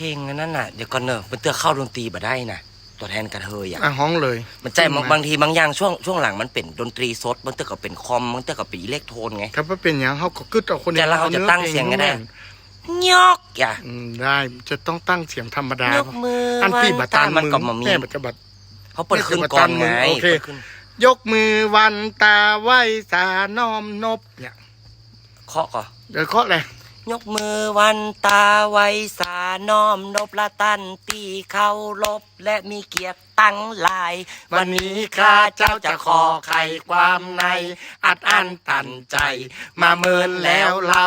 เพลงอันนั้นน่ะเดี๋ยวก่อนเนอะมันเตือเข้าดนตรีบ่ได้น่ะตัวแทนกระเทยอะอะห้องเลยมันใจบางบางทีบางอย่างช่วงช่วงหลังมันเป็นดนตรีสดบางเตือก็เป็นคอมบางเตือก็เป็นอิเล็กโทรนไงถ้าว่าเป็นอย่างเขาก็กึดเอาคนแต่เราอจะตั้งเสียงก็ได้ยอกอย่าอืมได้จะต้องตั้งเสียงธรรมดายกมืออันพี่บัตตันมันมือก็มามีแม่บัตบัตเขาเปิดขึ้นก่อนไงโอเคเปิดขึ้นยกมือวันตาไหว้สาน้อมนบเนี่ยเคาะก่อนเดี๋ยวเคาะเลย ยกมือวันตาไว้สาน้อมนบละตันตีเขาลบและมีเกียรติ ตั้งหลาย วันนี้ข้าเจ้าจะขอไขความใน อัดอั้นตันใจ มาเมินแล้วเรา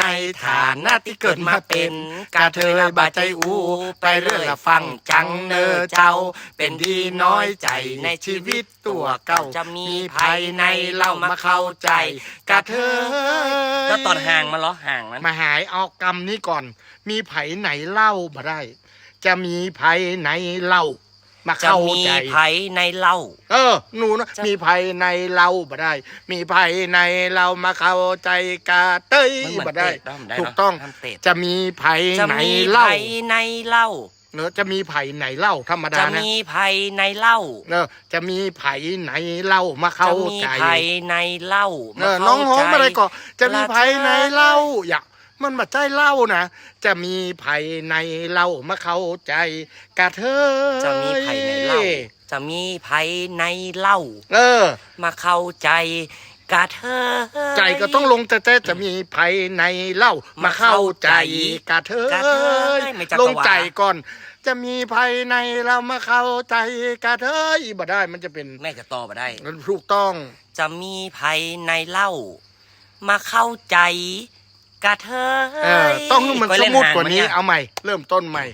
ในฐานะที่เกิดมาเป็นกาเทยบาใจอูไปเรื่อยละฟังจังเนอเจ้า เป็นดีน้อยใจในชีวิตตัวเก่าจะมีภายในเรามาเข้าใจกาเทยแล้วตอนห่างมาเหรอห่างนั้นมาหายเอากรรมนี้ก่อน มีไผไหนเล่ามาได้ จะมีไผไหนเล่า มาจะเข้ามีใจ ไผในเล่า เออ หนูนะจะ มีไผในเล่ามาได้ มีไผในเรามาเข้าใจกาเต้ยมันเหมือนมาได้ เตะได้มันได้ถูกเนะต้องห้ามเตะจะมีไผจะไหนมีไผเล่าในเล่า เนอะจะมีไผไหนเล่าธรรมดาจะนะมีไผในเล่า เนอะจะมีไผไหนเล่ามาเข้าจะมีใจไผในเล่าเออน้องฮ้องมาเลยก่อนจะมีไผในเล่าใจอยาก มันมาใจเล่านะ จะมีไผในเล่ามาเข้าใจกะเทยจะมีไผในเล่าจะมีไผในเล่า เออ มาเข้าใจกะเธอใจก็ต้องลงแต่แต่จะมีไผในเล่า มาเข้าใจกะเทกะเทยยไม่จักรวาลลงใจก่อนจะมีไผในเรามาเข้าใจกะเทยบ่ได้มันจะเป็นแม่จะต่อมาได้มันถูกต้อง จะมีไผในเล่า มาเข้าใจ กะเธอเออต้องให้มันไปสเล่มูทกว่าหงนี้มัเอาใหม่ เริ่มต้นใหม่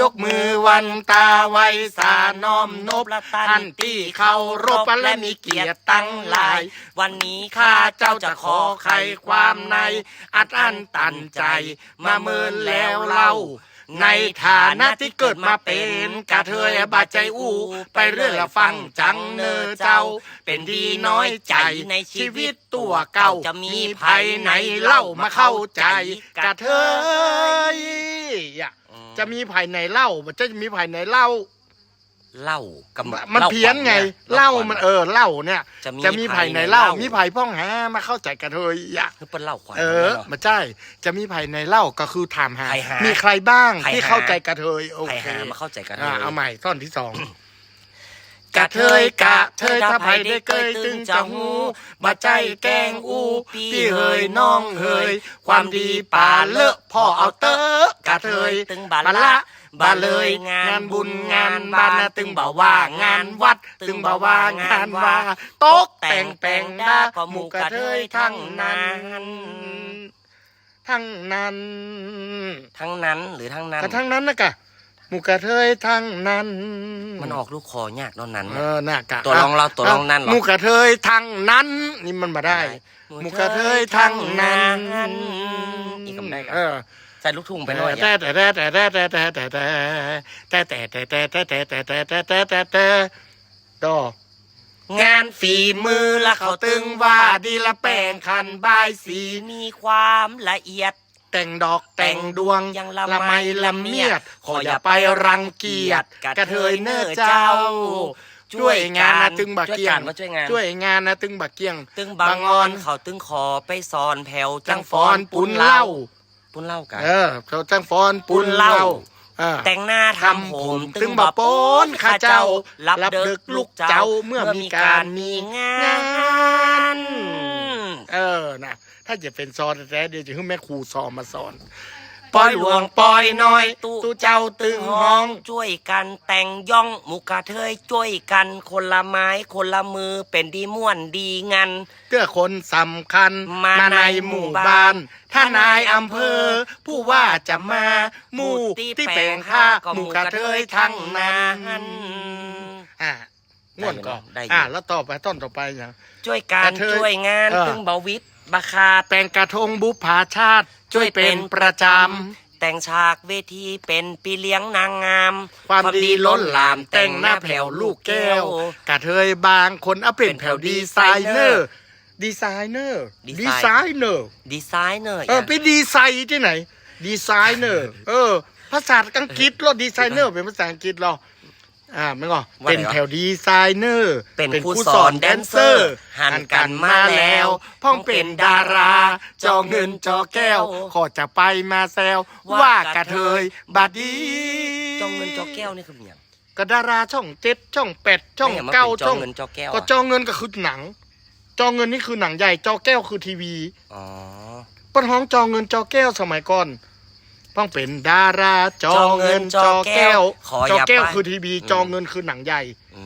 ยกมือวันตาไว้สาน้อมนบท่านที่เคารพและมีเกียรติตั้งหลาย วันนี้ข้าเจ้าจะขอไขความใน อัดอั้นตันใจ มาเมินแล้วเล่า ในฐานะที่เกิดมาเป็นกะเทยบาดใจอู้ ไปเรื่อยละฟังจังเนอเจ้า เป็นดีน้อยใจในชีวิตตัวเก่าจะมีมีภัยไหนเล่ามาเข้าใจกะเทยอย่าจะมีภัยไหนเล่ามันจะมีภัยไหนเล่า เล่ากับมันเพี้ยนไงเล่ามันเออเล่าเนี่ย จะมีจะมีภัยไหนเล่ามีภัยพ้องหามาเข้าใจกะเทยอย่าคือเป็นเล่าขวัญเออมาใช่จะมีภัยในเล่าก็คือถามหาใครหามีมีใครบ้างใครที่หาเข้าใจกระเทยโอใครเคหามาเข้าใจกันอ่าเอาใหม่ท่อนที่สอง กะเทยกะเทยถ้าไผได้เกยตึงจะหูบ่ใจแกงอูพี่เฮยน้องเฮยความดีป่าเลอะพ่อเอาเตอะกะเทยตึงบาละบาเลยงานบุญงานบ้านนะตึงบ่าว่างานวัด ตึงบ่าว่างานว่าตกแต่งแปลงดาก็หมู่กะเทยทั้งนั้นทั้งนั้น ทั้งนั้นหรือทั้งนั้นก็ทั้งนั้นนะกะ หมู่กระเทยทั้งนั้น มันออกลูกคอยากตอนนั้นเออน่ากะตัวรองเราตัวรองนั่นเหรอหมู่กระเทยทั้งนั้น นี่มันมาได้หมู่กระเทยทั้งนั้นอีกคำได้กันเออใส่ลูกทุ่งไปหน่อยแต่แต่แต่แต่แต่แต่แต่แต่แต่แต่แต่แต่แต่แต่แต่แต่แต่แต่แต่ดองานฝีมือละเขาเขาตึตึงงว่าว่าดีละแป้งคันบายสีมีความละเอียด แต่งดอกแต่งดวงยังละละไมไมละเมียด ขออย่าไปรังเกียจกระเทยเน้อเจ้าช่วยงานนะตึงบักเกียงมาช่วยงานช่วยงานนะตึงบักเกียง ตึงบางงอนเขาตึงขอไปสอนแผ่วจังฟอนปุนเล่าปุนเล่ากันเออเขาจังฟอนปุนปุณเล่าเล่าเออแต่งหน้าทำทำผผมมตึตึงงบ่บ่โป้โป้นนข้าข้าเจ้าเจ้ารับรับดึดึกกลูลูกกเจ้าเจ้าเมื่อมีการมีงางานนเออนะ ถ้าจะเป็นซอนแท้ๆเดี๋ยวจะให้แม่ครูสอนมาสอนปล่อยหลวงปล่อยน้อย ตู้เจ้าตึงห้อง ช่วยกันแต่งย่องหมุกกระเทยช่วยกันคนละไม้คนละมือเป็นดีม่วนดีงันเพื่อคนสำคัญมามาในในหหมู่มู่บ้าบ้านนถ้านายอำเภอ ผู้ว่าจะมาหมู่ที่แปลงค่าหมู่กระเทยทั้งนั้นอ่าง่วนก่อนได้อยู่อ่าแล้วต่อไปต้นต่อไปอย่างช่วยกันกระเทยช่วยงานเออถึงเบาวิทย์ บาคาดแต่งกระทงบุพาชาติ ช่วยเป็นประจแต่งฉากเวทีเป็นปีเลี้ยงนางงามำความดีล้นหลามแต่งหน้าแผ่วลูกแก้ว กระเทยบางคนเอาเป็นแผ่วดีไซเนอร์ดีไซเนอร์ดีดีไซไซน์เนอร์ดีไซเนอร์เออไปดีไซน์ที่ไหน ดีไซเนอร์ เออ ภาษาอังกฤษรถดีไซเนอร์เป็นภาษาอังกฤษเหรอ อ่าไม่ก็ว่าไงวะ เป็นแถวดีไซเนอร์เป็นผู้สอนแดนเซอร์หันกันมาแล้วพ่องเป็นดารา จอเงินจอแก้ว ขอจะไปมาแซวว่ากระเทยบาดดีจองเงินจอแก้วนี่คืออย่างก็ดาราช่องเจ็ดช่องแปดช่องไม่ย่มันเก้าป็นจช่อองงเงินจอแก้วก็อะจอเงินก็คือหนัง จอเงินนี่คือหนังใหญ่จอแก้วคือทีวี อ๋อป้นห้องจอเงินจอแก้วสมัยก่อน ต้องเป็นดาราจอเงินจอแก้วขอจออย่าแก้วไป คือทีวีจอเงินคือหนังใหญ่อื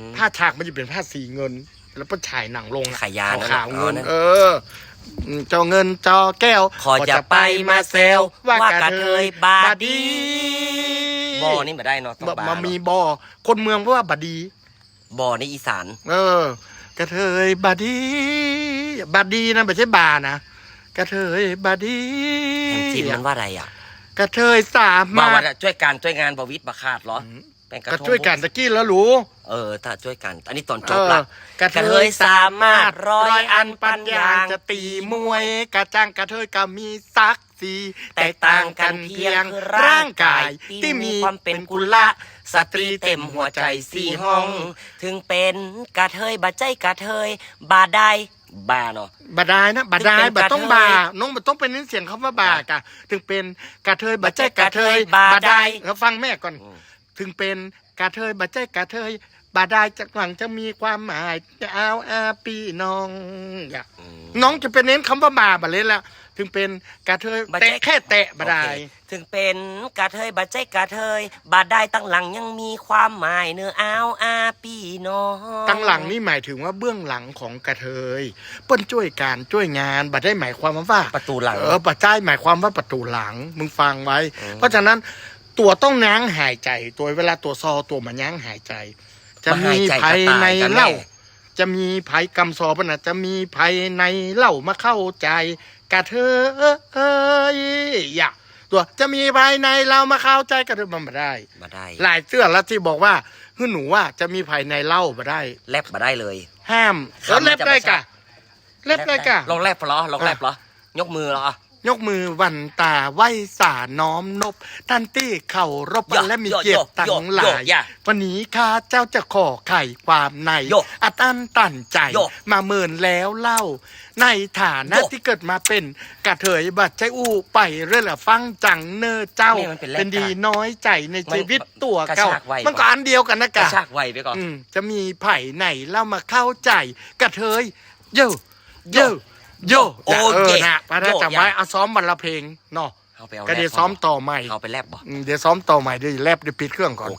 ม ผ้าฉากมันจะเป็นผ้าสีเงิน แล้วก็ฉายหนังลงขายยานะขาวๆเงินอ๋อนั่นเอออืมจอเงินจอแก้วขออย่าไปมาแซวว่ากระเทยบาดี บอนี่มาได้เนาะต้องบบามาเนอะมีบอ คนเมืองเพราะว่าบดี บอในอีสาน เออ กระเทยบาดี บาดีนะไม่ใช่บานะ กระเทยบาดีแอมจิมมันว่าอะไรอะ กระเทยสามามาว่ารถช่วยการช่วยงานบวิทย์บาขาดเหรอเป็นกระก็ทงช่วยกันตะกี้แล้วรู้ เออถ้าช่วยกัน อันนี้ตอนจเอบอละกระกระเทยสามารถร้อยอันปัญญาจะตีมวย กระจ้างกระเทยก็มีศักดิ์ศรีแตกต่างกันเพียงร่างกายที่มีความเป็นกุละ สตรีเต็มหัวใจสี่ห้อง ถึงเป็นกระเทยบาใจกระเทยบาได้ บาเนาะบาดายนะบาดายถึงเป็นบาต้องกระเทยบาน้องบาต้องเป็นเน้นเสียงคำว่าบากะ ถึงเป็นกระเทยบาใจกระเทยบาบาได้ได้เราฟังแม่ก่อนอืมถึงเป็นกระเทยบาใจกระเทยบาได้จากหลังจะมีความหมายจะเอาอาปีน้องอย่าอืมน้องจะเป็นเน้นคำว่าบาบาเลยแล้ว ถึงเป็นกระเทยบาใจแตะแค่แตะบาได้โอเคถึงเป็นกระเทยบาใจกระเทยบาได้ตั้งหลังยังมีความหมายเนื้ออ้าวอาปีน้องตั้งหลังนี่หมายถึงว่าเบื้องหลังของกระเทยเปิ้นช่วยการช่วยงานบัดได้หมายความว่าประตูหลังเออปัจจัยหมายความว่าประตูหลังมึงฟังไว้อืมเพราะฉะนั้นตัวต้องยั้งหายใจตัวเวลาตัวซอตัวมันยั้งหายใจ จะมีาหายใจภายในกระต่ายกันเหล่าแน่จะมีภายกำซอปะนะจะมีภายในเหล่ามาเข้าใจ กระเทยอย่าตัวจะมีภายในเรามาเข้าใจกระเทยมันไม่ได้ มาได้หลายเสื้อแล้วที่บอกว่าคือหนูว่าจะมีภายในเล่ามาได้ แลบมาได้เลย ห้ามคำแล้วเล็บมันจะได้ประชากะเล็บได้กะลองแลบเหรอลองแลบเหรอยกมือเหรอ ยกมือวันตาไหวสาน้อมนบท่านตี้เข่ารบโยและมีเกียรติโยตั้งหลายโยโยวันนี้ข้าเจ้าจะขอไขความในโยอัดอั้นตันใจโยมาเมินแล้วเล่า ในฐานะโยที่เกิดมาเป็นกระเถยบัดใจอู้ไปเรื่อยละฟังจังเนอเจ้านี่มันเป็นแรกเป็นดีน้อยใจในมันชีวิตตัวกระเก่าชากไวมันก็อันเดียวกันนะกระกะชากไวไปก่อนอืมจะมีไผ่ไหนเล่ามาเข้าใจกระเทยโยโย โยโอ้เออเย่นะพระราชโย่จำไว้อย่าเอาซ้อมวันละเพลงเนาะเอาไปเอาก็เดี๋ยวแลบซ้อมต่อใหม่เอาไปแลบบ่อืมเดี๋ยวซ้อมต่อใหม่เดี๋ยวแลบเดี๋ยวปิดเครื่องก่อน